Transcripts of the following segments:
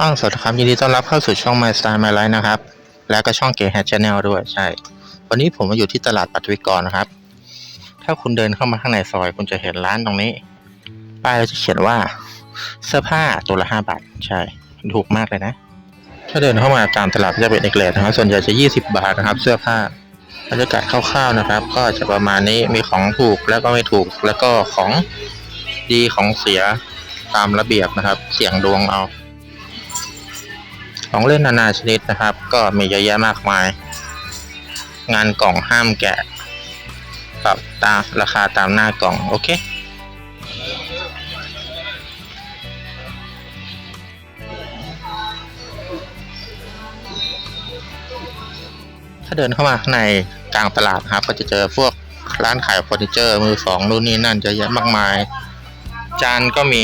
อ้าวสวัสดีครับยินดีต้อนรับเข้าสู่ช่อง My Style My Life นะครับ แล้วก็ช่องเก๋แฮชแนลด้วยใช่ วันนี้ผมมาอยู่ที่ตลาดปัทวิกรนะครับ ถ้าคุณเดินเข้ามาข้างในซอย คุณจะเห็นร้านตรงนี้ ป้ายจะเขียนว่า เสื้อผ้าตัวละห้าบาท ใช่ถูกมากเลยนะ ถ้าเดินเข้ามาตามตลาดจะเป็นเอกเลสนะครับ ส่วนใหญ่จะยี่สิบาทนะครับ เสื้อผ้าบรรยากาศคร่าวๆนะครับ ก็จะประมาณนี้มีของถูกแล้วก็ไม่ถูกแล้วก็ของดีของเสียตามระเบียบนะครับ เสี่ยงดวงเอา ของเล่นนานาชนิดนะครับ ก็มีเยอะแยะมากมาย งานกล่องห้ามแกะ ปรับตามราคาตามหน้ากล่องโอเคถ้าเดินเข้ามาข้างในกลางตลาดครับ ก็จะเจอพวกร้านขายเฟอร์นิเจอร์มือสองนู่นนี่นั่นเยอะแยะมากมาย จานก็มี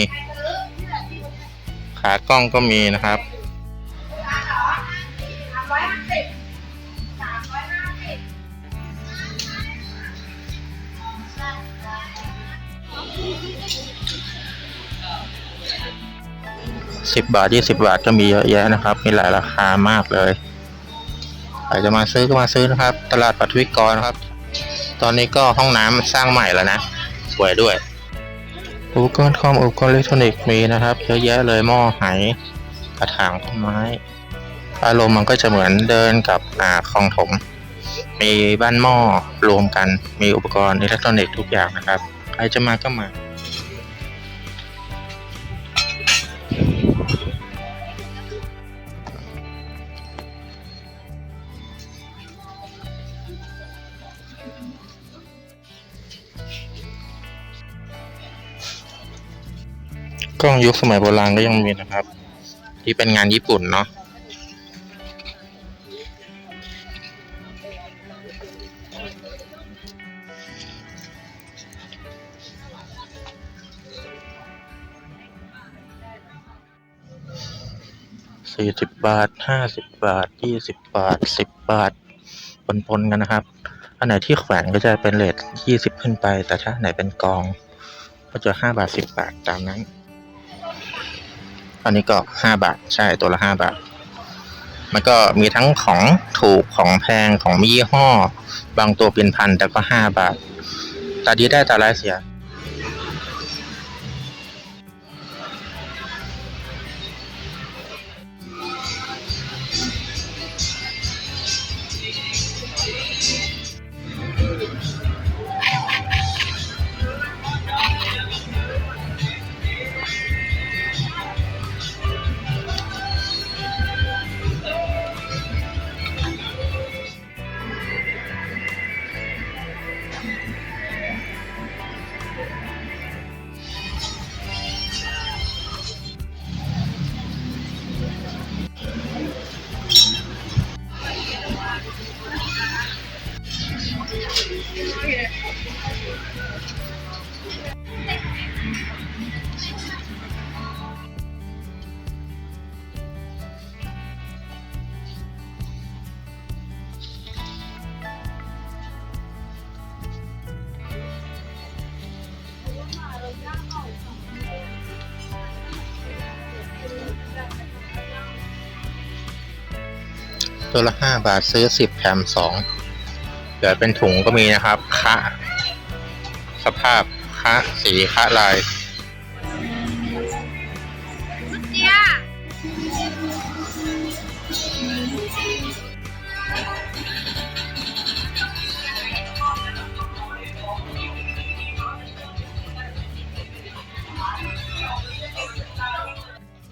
ขากล้องก็มีนะครับ สิบบาทยี่สิบาทก็มีเยอะแยะนะครับ มีหลายราคามากเลยใครจะมาซื้อก็มาซื้อนะครับ ตลาดปัทวิกรนะครับ ตอนนี้ก็ห้องน้ำมันสร้างใหม่แล้วนะ สวยด้วย อุปกรณ์คอมอุปกรณ์อิเล็กทรอนิกส์มีนะครับ เยอะแยะเลยหม้อไหกระถางต้นไม้ อารมณ์มันก็จะเหมือนเดินกับอ่าคลองถม มีบ้านหม้อรวมกัน มีอุปกรณ์อิเล็กทรอนิกส์ทุกอย่างนะครับ ใครจะมาก็มา กล้องยุคสมัยโบราณก็ยังมีนะครับ ที่เป็นงานญี่ปุ่นเนาะสี่สิบบาทห้าสิบบาทยี่สิบบาทสิบบาทปนๆกันนะครับ อันไหนที่แขวนก็จะเป็นเลทยี่สิบขึ้นไป แต่ถ้าไหนเป็นกอง ก็จะห้าบาทสิบบาทตามนั้น อันนี้ก็ห้าบาท ใช่ตัวละห้าบาท มันก็มีทั้งของถูกของแพงของมียี่ห้อ บางตัวเป็นพันแต่ก็ห้าบาท ตาดีได้ตาร้ายเสีย ตัวละห้าบาทซื้อสิบแถมสองเหลือเป็นถุงก็มีนะครับ ค่ะ สภาพ คะสีคะลาย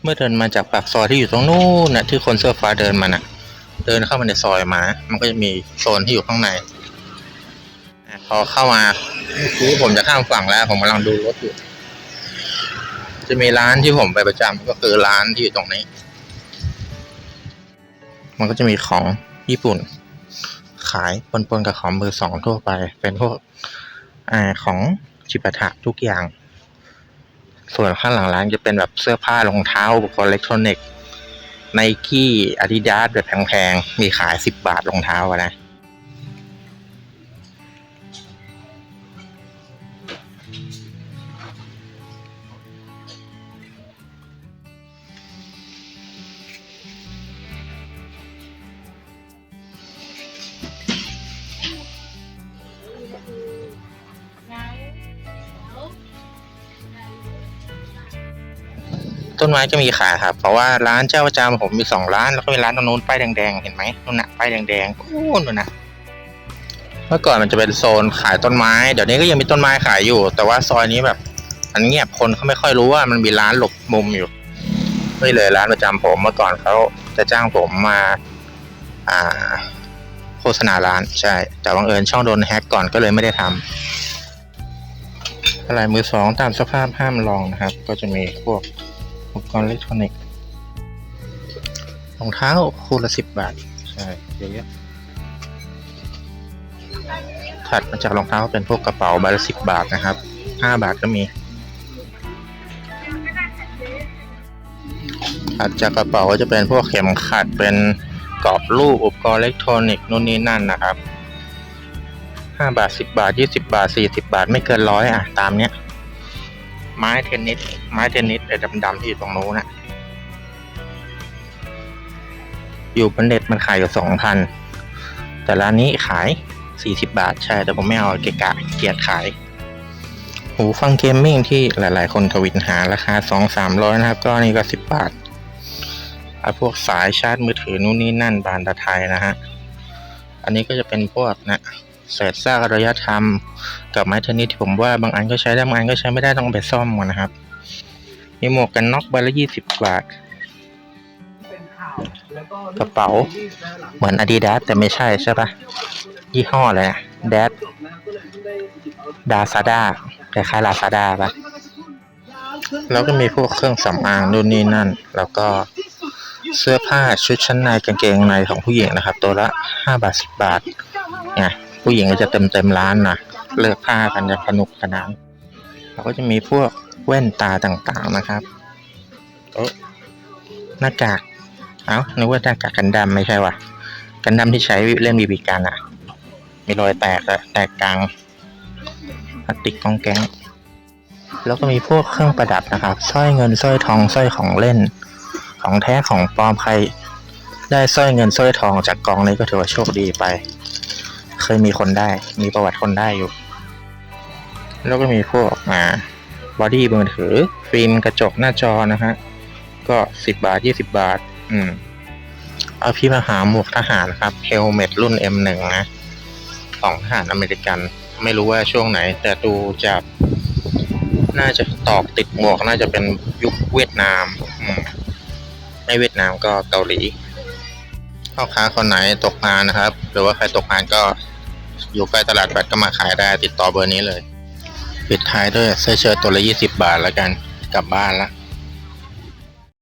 เมื่อเดินมาจากปากซอยที่อยู่ตรงนู้นนะที่คนเสื้อฟ้าเดินมาน่ะ เดินเข้ามาในซอยมา มันก็จะมีโซนที่อยู่ข้างในอะ พอเข้ามาคือผมจะข้ามฝั่งแล้ว ผมกำลังดูรถอยู่ จะมีร้านที่ผมไปประจำก็คือร้านที่อยู่ตรงนี้ มันก็จะมีของญี่ปุ่น ขายปนๆกับของมือสองทั่วไป เป็นพวกอของจิปาถะทุกอย่าง ส่วนข้างหลังร้านจะเป็นแบบเสื้อผ้ารองเท้าอุปกรณ์อิเล็กทรอนิกส์ไนกี้อาดิดาสแบบแพงๆ มีขายสิบบาทรองเท้าอะนะ ต้นไม้จะมีขาครับ เพราะว่าร้านเจ้าประจำผมมีสองร้านแล้วก็มีร้านตรงนู้นป้ายแดงๆเห็นไหมนู่นน่ะป้ายแดงๆโอ้นู่นน่ะ เมื่อก่อนมันจะเป็นโซนขายต้นไม้ เดี๋ยวนี้ก็ยังมีต้นไม้ขายอยู่ แต่ว่าซอยนี้แบบมันเงียบคนเขาไม่ค่อยรู้ว่ามันมีร้านหลบมุมอยู่ไม่เลยร้านประจำผมเมื่อก่อนเขาจะจ้างผมมา อ่า โฆษณาร้านใช่ แต่บังเอิญช่องโดนแฮ็กก่อนก็เลยไม่ได้ทำอะไรมือสองตามสภาพห้ามลองนะครับ ก็จะมีพวกอุปกรณ์อิเล็กทรอนิกส์รองเท้าคู่ละสิบบาท ใช่เยอะแยะ ถัดมาจากรองเท้าเป็นพวกกระเป๋าใบละสิบบาทนะครับห้าบาทก็มีถัดจากกระเป๋าก็จะเป็นพวกเข็มขัดเป็นกรอบรูปอุปกรณ์อิเล็กทรอนิกส์นู่นนี่นั่นนะครับห้าบาทสิบบาทยี่สิบาทสี่สิบาทไม่เกินร้อยอะตามเนี้ย ไม้เทนนิสไม้เทนนิสไอ้ดำๆที่อยู่ตรงนู้นน่ะอยู่บนเน็ตมันขายอยู่สองพันแต่ร้านนี้ขาย สี่สิบาท ใช่ แต่ผมไม่เอาเกะกะเกียดขาย หูฟังเกมมิ่งที่หลายๆ คนทวินหาราคาสองสามร้อยนะครับ ก็นี่ก็สิบบาทเอาพวกสายชาร์จมือถือนู่นนี่นั่นบานตะไทยนะฮะ อันนี้ก็จะเป็นพวกนะเศษซากอารยธรรม กับไม้เทนนิสที่ผมว่าบางอันก็ใช้ได้บางอันก็ใช้ไม่ได้ต้องไปซ่อมก่อนนะครับ มีหมวกกันน็อกใบละยี่สิบบาทกระเป๋า เหมือน Adidas แต่ไม่ใช่ใช่ปะ ยี่ห้ออะไรนะ d a d ดาซาด้าคล้ายๆลาซาด้าปะแล้วก็มีพวกเครื่องสำอางนู่นนี่นั่น แล้วก็เสื้อผ้าชุดชั้นในกางเกงในของผู้หญิงนะครับ ตัวละห้าบาทสิบบาทเนี่ยผู้หญิงก็จะเต็มเต็มๆร้านนะเลือกผ้ากันอย่างสนุกสนานแล้วก็จะมีพวกแว่นตาต่างๆนะครับโอ้หน้ากาก เอ้านึกว่าหน้ากากกันดำไม่ใช่ว่ะ กันดำที่ใช้เล่นบีบีกันอะ มีรอยแตกอะแตกกลางพลาสติกกองแก๊งแล้วก็มีพวกเครื่องประดับนะครับสร้อยเงินสร้อยทองสร้อยของเล่น ของแท้ของปลอมใคร ได้สร้อยเงินสร้อยทองจากกองนี้ก็ถือว่าโชคดีไป เคยมีคนได้มีประวัติคนได้อยู่ แล้วก็มีพวกอ่าบอดี้มือถือ ฟิล์มกระจกหน้าจอนะฮะก็สิบบาทยี่สิบาท อืมเอาพี่มาหาหมวกทหารครับเฮลเมตรุ่น M1 นะ ของทหารอเมริกัน ไม่รู้ว่าช่วงไหน แต่ดูจากน่าจะตอกติดหมวกน่าจะเป็นยุคเวียดนามไม่เวียดนามก็เกาหลีพ่อค้าคนไหนตกงานนะครับ หรือว่าใครตกงานก็อยู่ใกล้ตลาดแบตก็มาขายได้ติดต่อเบอร์นี้เลย ปิดท้ายด้วยเสื้อเชิ้ตตัวละยี่สิบบาทแล้วกันกลับบ้านละ